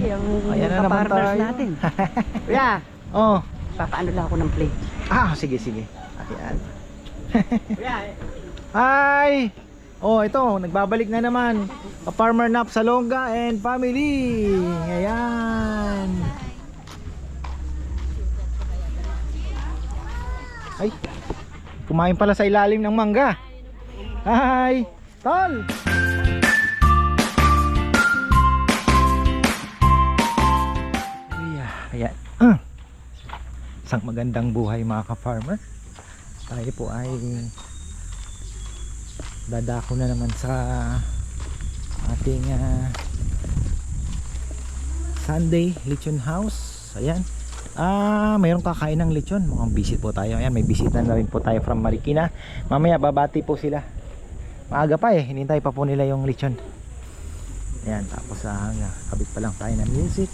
Yung Ayan na naman kapartners tayo. natin. Kuya, Oh. papaano lang ako ng plate. Ah, sige, sige. Ayan. Kuya, Hi! Oh, ito, nagbabalik na naman. A Farmer Nap Salonga and family. Ayan. Ay, kumain pala sa ilalim ng mangga. Hi! Tol! Ah. Isang magandang buhay mga ka-farmer. Tayo po ay dadako na naman sa ating ah, Sunday lechon house. Ayan. Ah mayroong kakain ng lechon. Mukhang visit po tayo. Ayan may bisita na rin po tayo from Marikina. Mamaya babati po sila. Maaga pa eh hinintay pa po nila yung lechon. Ayan tapos ah, kabit pa lang tayo ng music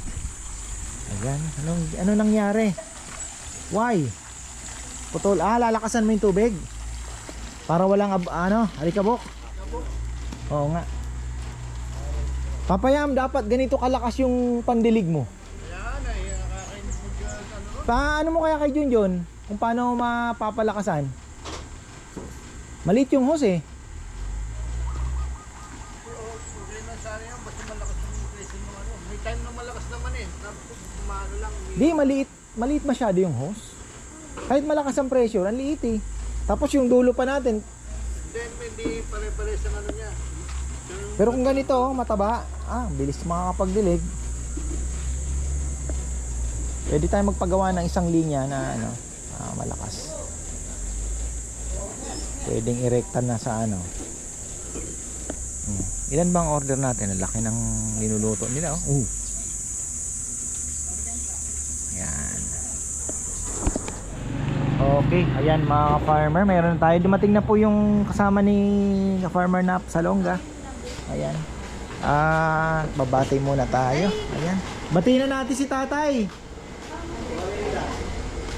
ayan anong, ano nangyari why putol ah lalakasan mo yung tubig para walang ano, alikabok. Oo nga. Papayam, dapat ganito kalakas yung pandilig mo. Paano mo kaya kay Junjun? Kung paano mapapalakasan? Maliit yung hose eh. May time na malakas naman eh. Tapos kumano lang. Di, maliit. Maliit masyado yung hose. Kahit malakas ang pressure, ang liit eh. Tapos yung dulo pa natin. Then hindi pare-pare sa ano niya. Pero kung ganito, oh, mataba, ah, bilis makakapagdilig. Pwede tayo magpagawa ng isang linya na ano, ah, malakas. Pwedeng irekta na sa ano. Hmm. Ilan bang order natin? Ang laki ng linuluto nila. Oh. Uh. Ayan. Okay, ayan mga farmer, meron tayo. Dumating na po yung kasama ni farmer Nap Salonga. Ayan. Ah, babati muna tayo. Ayan. Batiin na natin si tatay.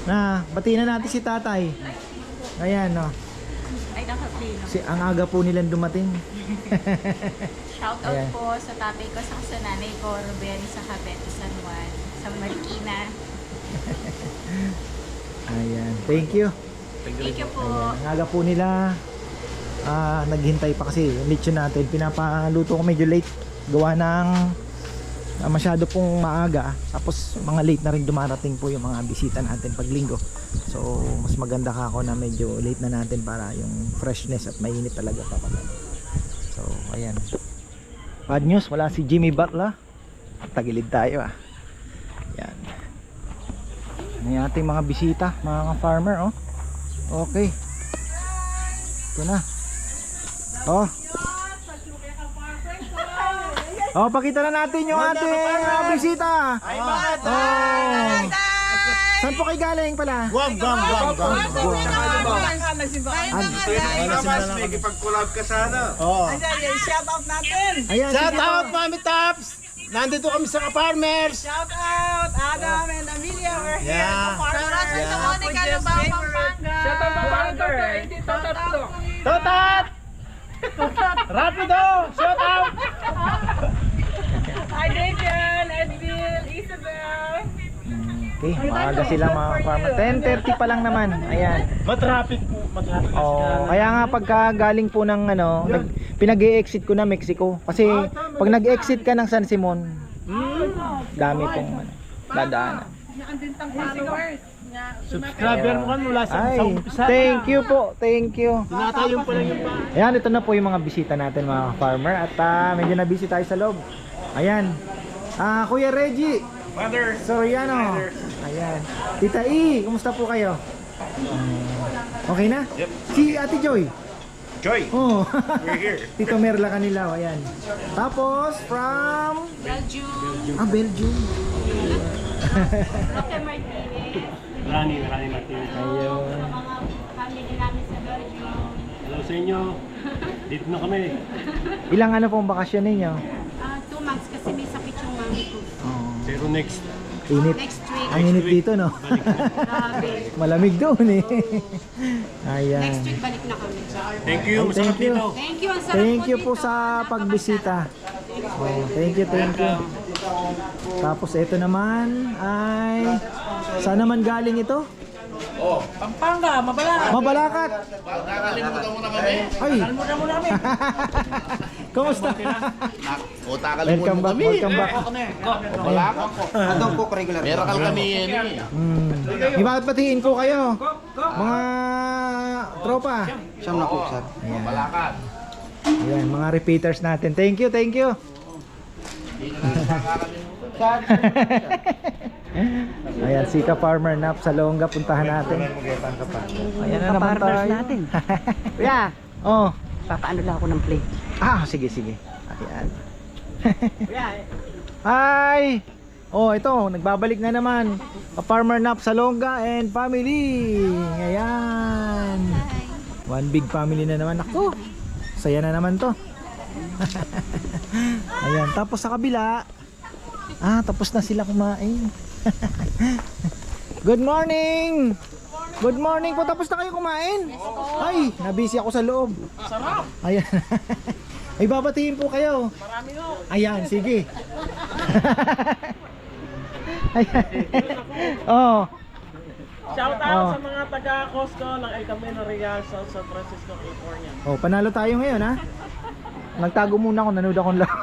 Na, batiin na natin si tatay. Ayan, no. Ay, nakapino. Si, ang aga po nilang dumating. Shout out Ayan. po sa tatay ko, sa sa nanay ko, Ruben, sa Cavite, San Juan, sa Marikina. Ayan. Thank you. Thank you po. Ayan. Ang aga po nila. Ah, naghintay pa kasi yung lechon natin. Pinapaluto ko medyo late. Gawa ng ah, masyado pong maaga. Tapos mga late na rin dumarating po yung mga bisita natin pag linggo. So, mas maganda ka ako na medyo late na natin para yung freshness at mainit talaga kapag ano. So, ayan. Bad news, wala si Jimmy Butler. Tagilid tayo ah. Yan. Ano ating mga bisita, mga farmer oh. Okay. Ito na. Oh. Oh, pakita na natin yung ating uh, bisita. Ay? Oh. Saan po kayo galing pala? Guam, guam, guam, guam. Mas may ipag-collab ka sana. Oo. Shout out natin! Ayan, Shout sige. out, Mami Taps! Nandito kami sa ka-farmers. Shout out! Adam and Amelia, we're here Yeah. at farmers. Yeah. Monica Lubao, Pampanga. Shout out Pampanga! Totat! Rapido! Shout out! Hi, Adrian, Edville, Isabel. Okay, maaga sila mga farmer. 10.30 pa lang naman. Ayan. Matraffic po. Matraffic. Oh, kaya nga pagka galing po ng ano, nag, pinag-exit ko na Mexico. Kasi pag nag-exit ka ng San Simon, dami pong ano, dadaanan. Subscriber mo kan mula sa Ay, thank you po. Thank you. Tinatayo pa lang yung pa. Ayan, ito na po yung mga bisita natin mga farmer at ah, medyo na busy tayo sa loob. Ayan. Ah, Kuya Reggie. Mother. Soriano. Ayan. Tita E, kumusta po kayo? Okay na? Yep. Si Ate Joy. Joy, Oh. we're here. Tito Merla Kanilaw, ayan. Tapos from Belgium, ah, Belgium. Roque Martinez, Rani, Rani Martinez. Ayun. sa mga family namin sa Belgium. Hello sa inyo. Dito na kami. Ilang ano pong bakasyon ninyo? Ah, two months kasi Pero next. init. Next week, Ang init dito, no? grabe. Malamig doon eh. Ayan. Next week balik na kami. Thank you. Ay, Masarap thank you. dito. Thank you, ang sarap Thank po you po dito. sa pagbisita. Oh, thank you, thank you. Tapos ito naman ay saan naman galing ito? Pampanga, mabala. Mabalakat. Nakalimutan mo na kami. Ay. Muna mo namin. Kumusta? O, takalimutan welcome back, kami. welcome back. Wala ka. Meron kang kami yan eh. Hmm. Ibabatiin ko kayo. Mga tropa. Siyam na po, sir. Ayan. Balakat. Ayan, mga repeaters natin. Thank you, thank you. Ayan, Sika Farmer Nap sa Longga, puntahan natin. Ayan na naman Kapartners tayo. natin. Kuya, Oh, papaano lang ako ng plate. Ah, sige, sige. Ayan. Hi! Oh, ito, nagbabalik na naman. A Farmer Nap sa Longga and family. Ayan. One big family na naman. Ako, saya na naman to. Ayan, tapos sa kabila, ah, tapos na sila kumain. Good morning! Good morning po, tapos na kayo kumain? Ay, nabisi ako sa loob. Sarap. Ayan. Ay, babatiin po kayo. Marami no. Ayan, sige. Ayan. oh, Shout out Oh. sa mga taga Costco ng El Camino Real sa San Francisco, California. oh, panalo tayo ngayon ha. Nagtago muna ako, nanood akong lang.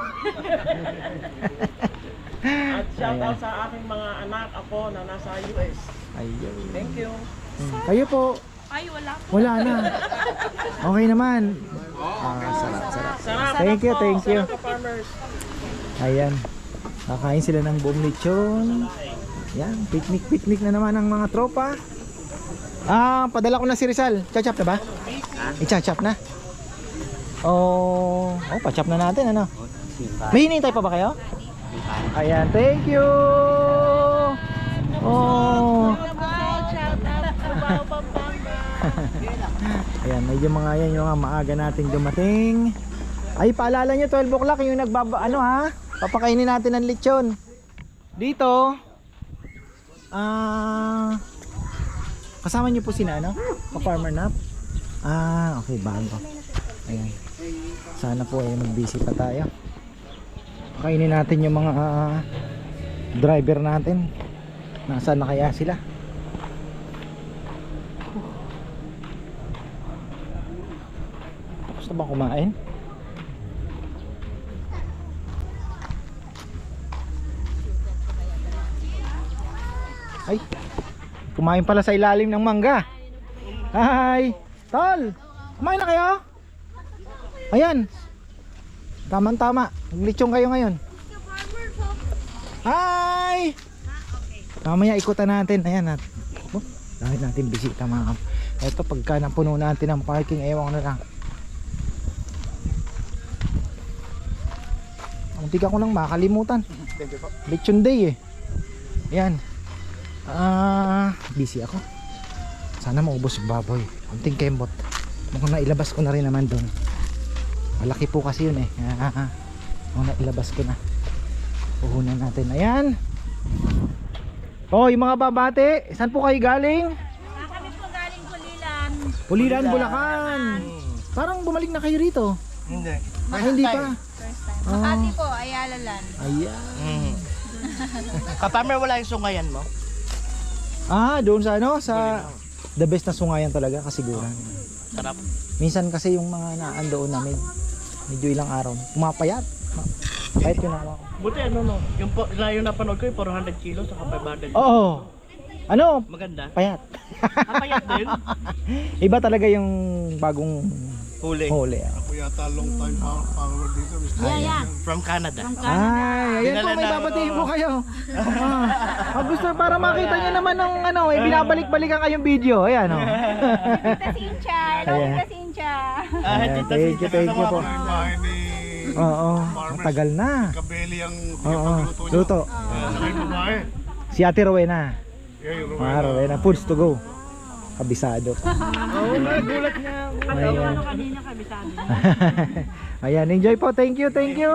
At shout Ayan. out sa aking mga anak, apo na nasa US. Ayun. Thank you. Hmm. Kayo po, Ay, wala po. wala na. Okay naman. Ah, sarap, sarap. Thank you, thank you. Ayan. Kakain sila ng buong lechon. Yan, picnic picnic na naman ang mga tropa. Ah, padala ko na si Rizal. Chachap na ba? I-chachap na. Oh, oh, pachap na natin ano. May hinihintay pa ba kayo? Ayan, thank you. Oh. Ayan, medyo mga yan yung mga maaga nating dumating. Ay, paalala nyo, 12 o'clock yung nagbaba, ano ha? Papakainin natin ng lechon. Dito, ah, kasama nyo po sina, ano? Pa-farmer nap? Ah, okay, bago. Ayan. Sana po ay mag-busy pa tayo. Pakainin natin yung mga ah, driver natin. Nasaan na kaya sila? Tapos na ba kumain? Ay, kumain pala sa ilalim ng mangga. Hi! Tol! Kumain na kayo? Ayan. Tamang tama. Naglitsong kayo ngayon. Hi! Mamaya ikutan natin. Ayan nat. Oh, dahil natin bisita mga kam. Ito pagka napuno natin ang parking, ewan na lang. Ang tiga ko lang makalimutan. Lechon day eh. Ayan. Ah, busy ako. Sana maubos yung baboy. Kunting kembot. Mukhang nailabas ko na rin naman doon. Malaki po kasi yun eh. Ah, mukhang nailabas ko na. Puhunan natin. Ayan. Oh, yung mga babate, saan po kayo galing? Ah, kami po galing Kulilan. Pulilan, Bulacan. Parang bumalik na kayo rito. Hindi. Ah, hindi pa. First time. Oh. Makati po, Ayala Land. Ayan. Kapamer, wala yung sungayan mo? Ah, doon sa ano, sa the best na sungayan talaga kasiguran. Sarap. Minsan kasi yung mga naan doon namin, medyo ilang araw, pumapayat. Kahit yun ako. Buti ano no, yung po, yung napanood ko yung 400 kilos sa 500. Oo. Ano? Maganda. Payat. Kapayat din. Iba talaga yung bagong Huli. huli. ah. Ako yata long time power, power dito. Mr. Yeah, yeah. From Canada. From Canada. Ay, ayan po, Dinala may na- babatiin po kayo. ah, ah, gusto para makita nyo naman ng ano, eh, binabalik-balikan kayong video. Ayan, oh. Tita Sincha. Hello, Ayan. Tita Sincha. Ah, Ayan, tita, thank you, thank you po. Yung bahay ni Oo, matagal na. Kabeli ang Oo, pagluto niyo. luto. Babae. Si Ate Rowena. Yeah, yung Mga Rowena, foods to go. Kabisado. Oo, nagulat niya. Ayan. Kanina kami sabi. Ayan, enjoy po. Thank you, thank you.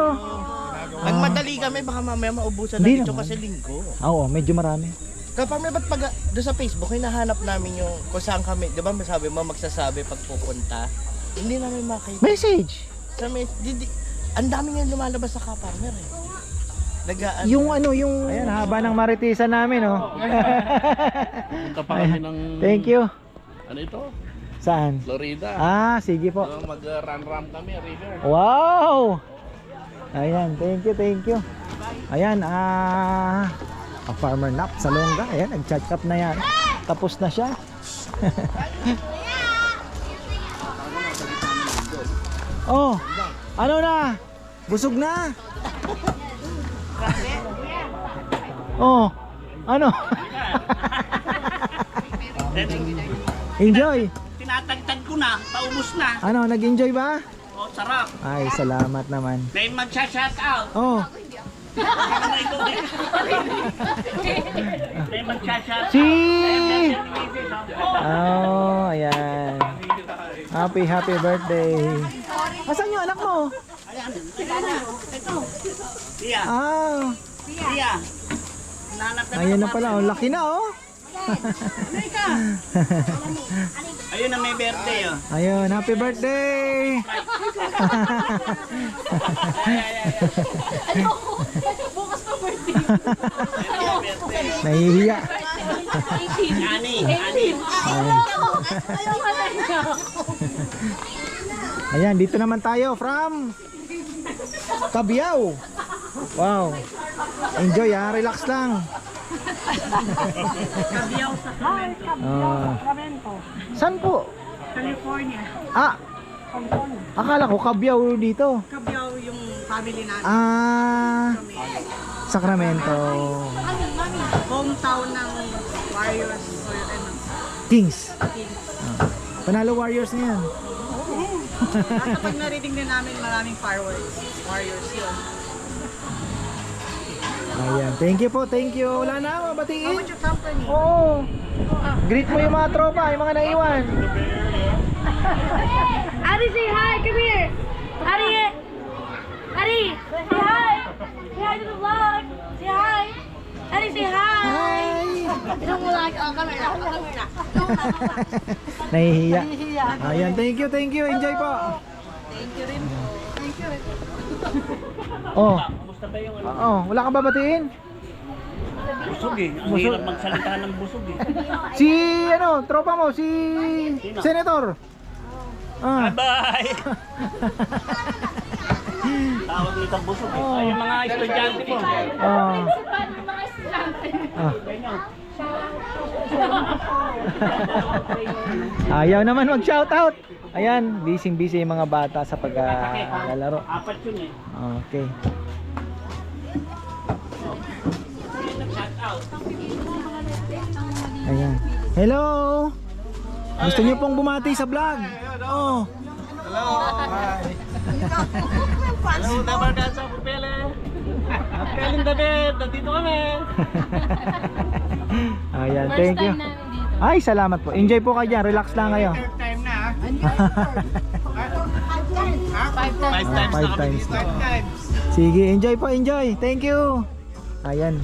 Nagmadali kami, baka mamaya maubusan na dito naman. kasi linggo. Oo, medyo marami. Kapamer, ba't pag doon sa Facebook, hinahanap namin yung kung saan kami, di ba masabi mo magsasabi pag pupunta? Hindi namin makita. Message. Sa may, di, di, ang dami nga lumalabas sa Kapamer eh. Nagaan. Yung ano, yung... Ayan, haba ng maritisan namin, oh. Punta pa kami ng... Thank you. Ano ito? Saan? Florida. Ah, sige po. So, mag-run-run kami, river. Wow! Ayan, thank you, thank you. Ayan, ah... a farmer nap sa longga. Ayan, nag-chat up na yan. Tapos na siya. oh, ano na? Busog na? Oh, ano? Enjoy. Tinatagtag ko na, paubos na. Ano, nag-enjoy ba? O, sarap. Ay, salamat naman. May magsha-shout out. Oh, na? May magsha-shout si... Oh, ayan. Happy, happy birthday. Asan yung anak mo? Tia, Ah, tia. Ka ayan na pala. Oh, laki na oh. Ayun na may birthday oh. Ayun, happy birthday. Nahihiya. Ani, ani. Ayan, dito naman tayo from Kabiyaw. Wow. Enjoy ha, relax lang. Kabiyaw sa Ah. Saan po? California. Ah, akala ko Kabiyaw dito. Kabiyaw yung family namin. Ah, Sacramento. Hometown ng Warriors. Or, ano, Kings. Ah. Panalo Warriors na yan. Basta pag narinig din namin maraming fireworks. Warriors yun. Ayan, thank you po, thank you. Wala na, mabatiin. What's your company? Oo. Greet mo yung mga tropa, yung mga naiwan. Ari, say hi. Come here. Ari, Ari, say hi. Say hi to the vlog. Say hi. Ari, say hi. Hi! Don't like, oh, come here. Come here. Nahihiya. Ayan, thank you, thank you. Enjoy po. Thank you rin po. Thank you rin. Oh. Kumusta ba yung ano? Oo, wala ka babatiin? Busog eh. Ang Busog. hirap magsalita ng busog eh. Si, ano, tropa mo, si Senator. Ah. Bye! Tawag nito busog eh. Ay, yung mga estudyante po. Ah. Ah. Ayaw naman mag-shoutout. Ayan, busy-busy yung mga bata sa paglalaro. Apat yun eh. Okay. Shout out. Ayan. Hello! Gusto niyo pong bumati sa vlog? Oh. Hello, Dabarkan sa Pupele. At Kaling David, nandito kami. Ayan, thank you. Ay, salamat po. Enjoy po kayo dyan. Relax lang kayo. Time na? Five Ah, times five kami times dito. na. Five times. Sige, enjoy po, enjoy. Thank you. Ayan.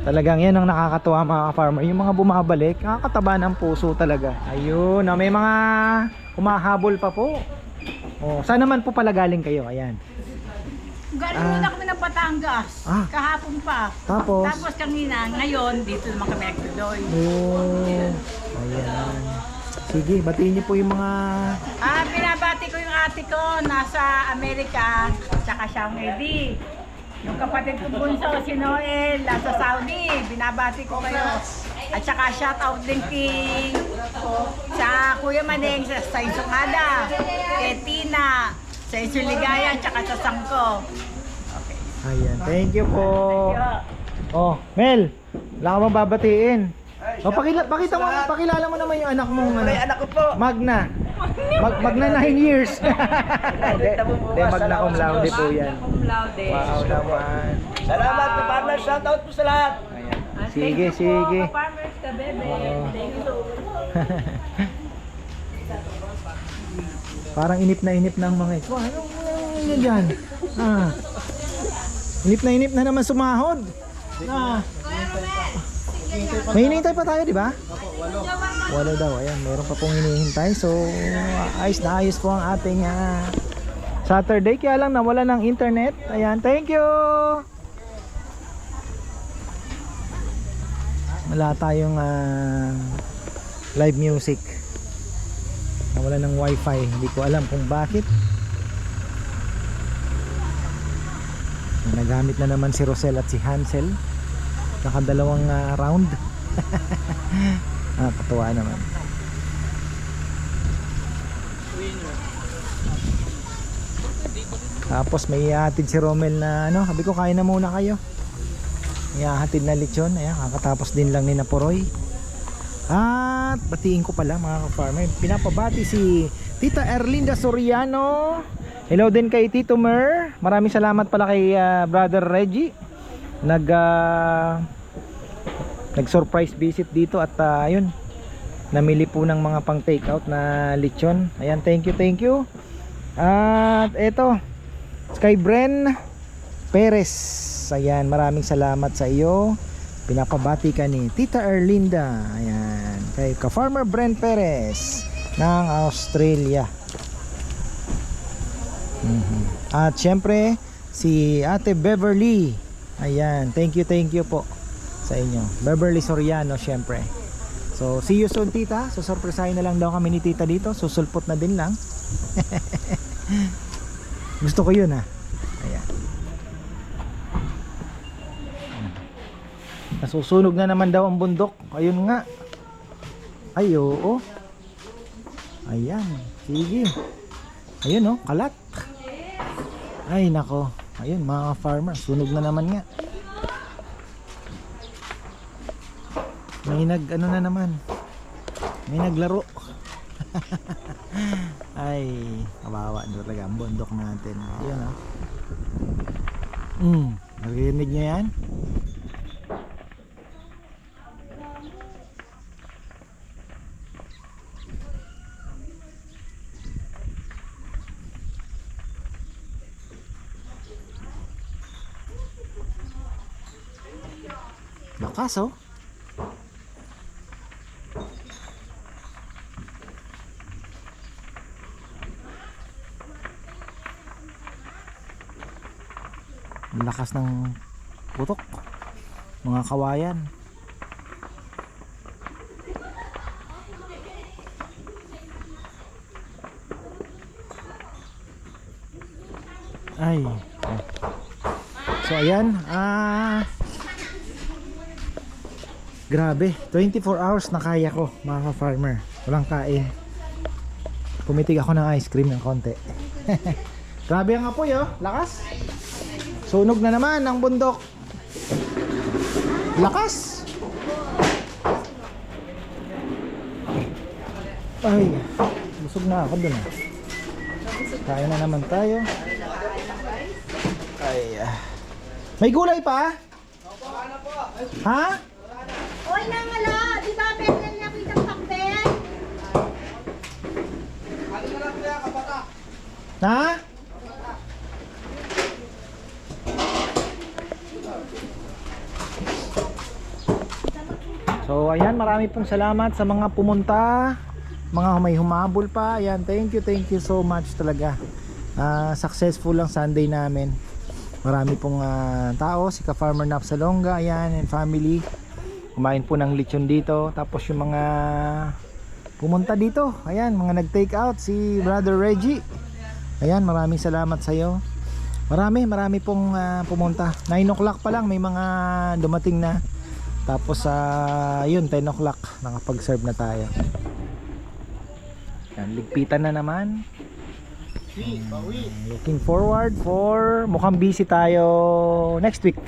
Talagang yan ang nakakatuwa mga farmer. Yung mga bumabalik, nakakataba ng puso talaga. Ayun, na may mga humahabol pa po. Oh, saan naman po pala galing kayo? Ayan. Galing Ah. muna kami ng Batangas. Ah. Kahapon pa. Tapos, Tapos kanina, ngayon, dito naman kami nagtuloy. oh, ayan. Sige, batiin niyo po yung mga Ah, binabati ko yung ate ko, nasa Amerika, tsaka siyang Eddie. Yung kapatid ko bunso, si Noel, nasa Saudi, binabati ko kayo. At saka shout out din kay sa Kuya Maneng, sa, sa Isungada, kay Tina, sa Isuligaya, tsaka sa Sangko. Ayan, thank you po. Oh, Mel, wala ka bang babatiin? O, pakila, pakita mo, pakilala mo naman yung anak mo. Ano? anak ko po. Magna. Mag, magna 9 years. Hindi, magna cum laude po yan. Wow naman. Salamat po, partner. Shoutout po sa lahat. Ayan. Sige, sige. Farmers ka, bebe. Thank you so much. Parang inip na inip ng mga ito. Ano ano dyan? Ah. Inip na inip na naman sumahod. Ah. May hinihintay pa tayo, di ba? Walo daw. Ayan, meron pa pong hinihintay. So, ayos na ayos po ang ating uh, Saturday. Kaya lang nawala ng internet. Ayan, thank you! Wala tayong uh, live music wala ng wifi. Hindi ko alam kung bakit. Nagamit na naman si Rosel at si Hansel. Nakadalawang ah, round. Ah, katuwa naman. Tapos may ihatid si Romel na ano sabi ko kain na muna kayo. Ihahatid na lechon. Ayan kakatapos din lang ni Naporoy at batiin ko pala mga ka-farmer. Pinapabati si Tita Erlinda Soriano. Hello din kay Tito Mer. Maraming salamat pala kay ah, Brother Reggie. Nag ah, nag surprise visit dito at ah, ayun namili po ng mga pang take out na lechon. Ayan thank you thank you. At eto Sky Bren Perez. Ayan maraming salamat sa iyo pinapabati ka ni Tita Erlinda. Ayan. Kay ka-farmer Bren Perez ng Australia. Mhm. at syempre si Ate Beverly. Ayan. Thank you thank you po sa inyo. Beverly Soriano syempre. So see you soon tita. Susurpresahin na lang daw kami ni tita dito. Susulpot na din lang. Gusto ko yun ha ayan nasusunog na naman daw ang bundok. Ayun nga. Ay oo. Ayan. Sige. Ayun oh kalat. Ay nako. Ayun mga farmer sunog na naman nga. May nag ano na naman. May naglaro. Ay kawawa talaga ang bundok natin. Ayun oh. Mm, narinig niyo yan Lakas oh. Lakas ng putok. Mga kawayan. Ay. So ayan, ah Grabe, 24 hours na kaya ko mga farmer Walang kain. Pumitig ako ng ice cream ng konti. Grabe ang apoy oh, lakas. Sunog na naman ang bundok. Lakas. Ay, busog na ako dun ah. Kain na naman tayo. Ay, ah. May gulay pa? Ha? Oy, nangala! Di ba meron na kitang pakbel? Ha? So ayan, marami pong salamat sa mga pumunta, mga may humabol pa. Ayan, thank you, thank you so much talaga. Ah, successful lang Sunday namin. Marami pong ah, tao, si Ka-Farmer Nap Salonga, ayan, and family. Kumain po ng lechon dito. Tapos yung mga pumunta dito, ayan, mga nag-take out, si Brother Reggie. Ayan, maraming salamat sa iyo. Marami, marami pong ah, pumunta. 9 o'clock pa lang may mga dumating na. Tapos sa yun 10 o'clock nakapag-serve na tayo. Yan, ligpitan na naman. Mm, looking forward for mukhang busy tayo next week.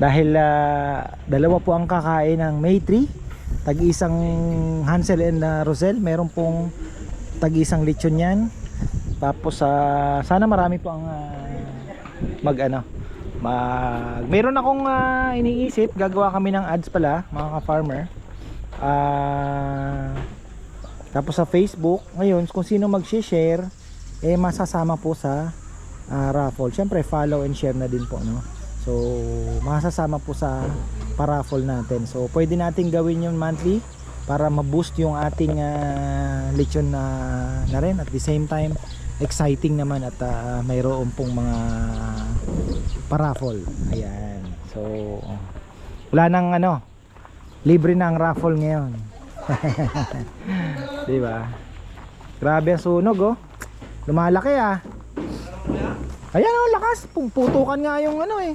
Dahil ah, dalawa po ang kakain ng May 3. Tag-isang Hansel and ah, Rosel, meron pong tag-isang lechon yan. Tapos sa sana marami po ang ah, mag ano mag meron akong ah, iniisip. Gagawa kami ng ads pala mga ka-farmer. Ah, tapos sa Facebook ngayon kung sino mag-share eh masasama po sa ah, raffle. Syempre follow and share na din po no so masasama po sa paraffle natin so pwede natin gawin yung monthly para ma-boost yung ating ah, lechon na, na rin at the same time exciting naman at ah, mayroon pong mga paraffle ayan so wala nang ano libre na ang raffle ngayon. Di ba? Grabe ang sunog oh. Lumalaki ah. Ayan oh, lakas. Putukan nga yung ano eh.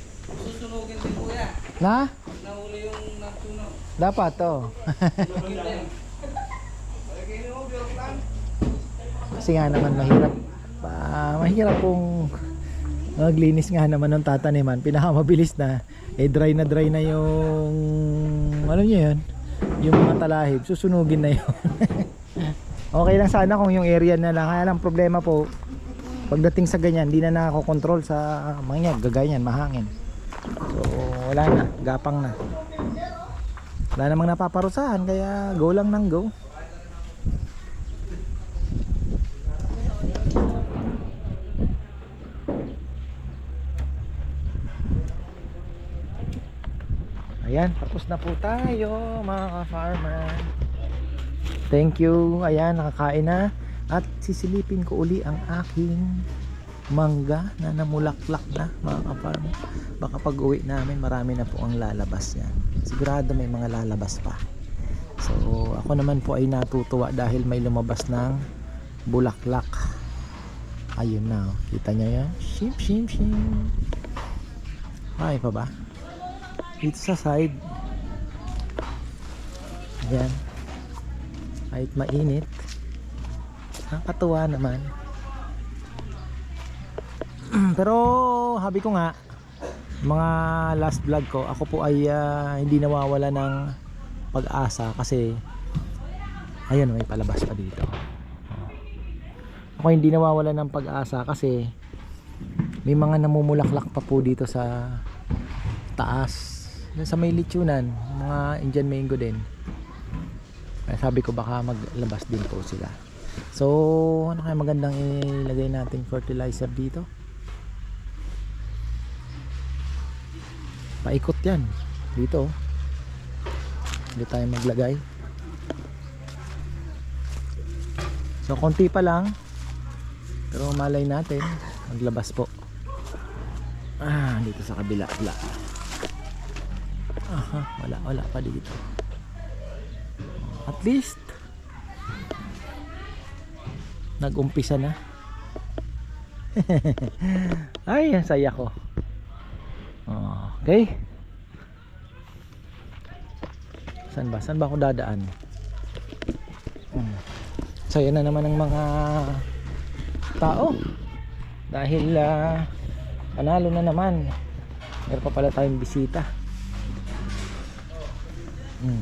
susunugin din kuya. Na? Nahuli yung nagtunog. Dapat to. Kasi nga naman mahirap. Ah, mahirap pong maglinis nga naman ng tataniman. Pinakamabilis na. Eh dry na dry na yung ano niyo yun? Yung mga talahib. Susunugin na yun. okay lang sana kung yung area na lang. Kaya lang problema po. Pagdating sa ganyan, hindi na nakakontrol sa mga yan. Gaganyan, mahangin. So wala na. Gapang na. Wala namang napaparusahan kaya go lang ng go. Ayan, tapos na po tayo mga ka-farmer. Thank you. Ayan, nakakain na. At sisilipin ko uli ang aking mangga na namulaklak na mga ka-farmer. Baka pag uwi namin marami na po ang lalabas yan. Sigurado may mga lalabas pa. So ako naman po ay natutuwa dahil may lumabas ng bulaklak. Ayun na. oh. Kita nyo yan? Shim, shim, shim. Ay pa ba? Dito sa side. Ayan. Kahit mainit. Nakakatuwa naman. Pero habi ko nga mga last vlog ko ako po ay ah, hindi nawawala ng pag-asa kasi ayun may palabas pa dito. Ako hindi nawawala ng pag-asa kasi may mga namumulaklak pa po dito sa taas sa may litsunan mga Indian mango din. Kaya sabi ko baka maglabas din po sila. So ano kaya magandang ilagay nating fertilizer dito paikot yan. Dito oh. hindi tayo maglagay. So konti pa lang. Pero malay natin. Maglabas po. Ah dito sa kabila. Wala. Aha wala. Wala pa dito. At least nag-umpisa na. Ay saya ko Okay. Saan ba? Saan ba ako dadaan? Hmm. Saya na naman ng mga tao. Dahil ah, panalo na naman. Meron pa pala tayong bisita. Hmm.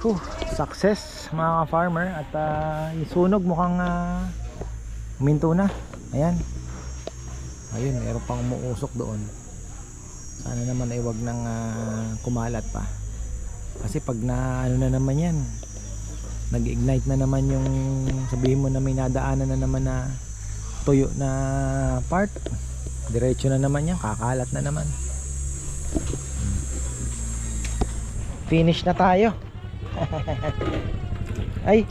Whew, success mga farmer at ah, yung sunog mukhang uh, huminto na. Ayan ayun meron pang umuusok doon. Sana naman ay wag nang ah, kumalat pa. Kasi pag na ano na naman yan nag-ignite na naman yung sabihin mo na may nadaanan na naman na tuyo na part diretso na naman yan kakalat na naman. Finish na tayo. Ay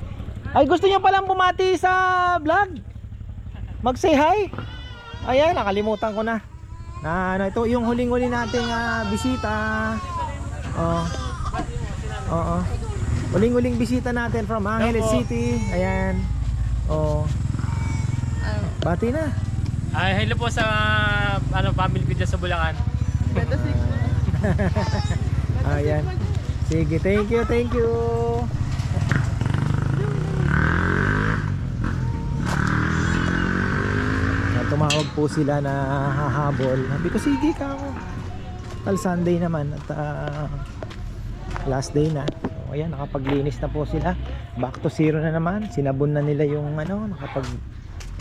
ay gusto niyo palang bumati sa vlog? Mag say hi Ayan, nakalimutan ko na. Na ano ito yung huling-huli nating ah, bisita. Oh. Oo. Huling-huling bisita natin from Angeles City. Ayan. Oh. Bati na. Ay, hello po sa ano family ko dyan sa Bulacan. Ayan. Sige, thank you, thank you. Tumawag po sila na hahabol. Sabi ko, sige ka ako. Tal Sunday naman at ah, last day na. So, ayan, nakapaglinis na po sila. Back to zero na naman. Sinabon na nila yung ano, nakapag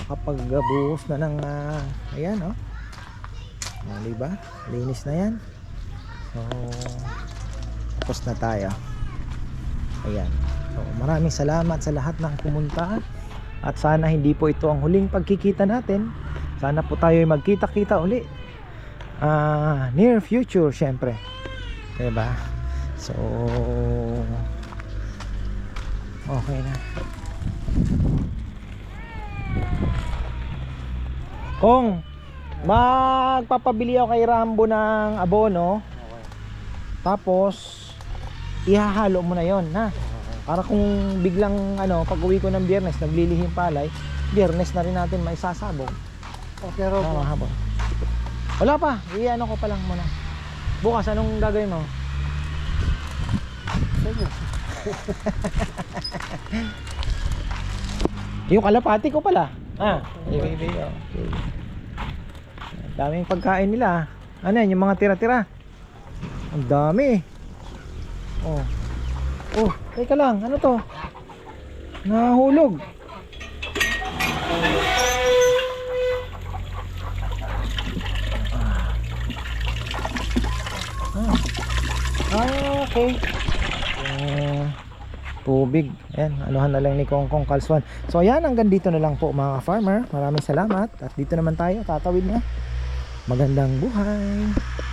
nakapagbuhos na ng ah, ayan, oh. Oh, diba? Linis na yan. So, tapos na tayo. Ayan. So, maraming salamat sa lahat ng pumunta. At sana hindi po ito ang huling pagkikita natin. Sana po tayo ay magkita-kita uli. Ah, near future, syempre. 'Di ba? So, okay na. Kung magpapabili ako kay Rambo ng abono, tapos ihahalo mo na 'yon, ha? Para kung biglang ano, pag-uwi ko ng Biyernes naglilihim palay, Biyernes na rin natin maisasabog. Oh, pero Tama hapon. Wala pa, i-ano ko pa lang muna. Bukas anong gagawin mo? Yung kalapati ko pala. Ah, ibibigay ko. Okay. Daming pagkain nila. Ano yan, yung mga tira-tira. Ang dami. Oh. Oh, teka lang. Ano to? Nahulog. Ah, okay. Yung tubig. Ayan, anuhan na lang ni Kong Kong Kalswan. So ayan, hanggang dito na lang po mga farmer. Maraming salamat. At dito naman tayo, tatawid na. Magandang buhay.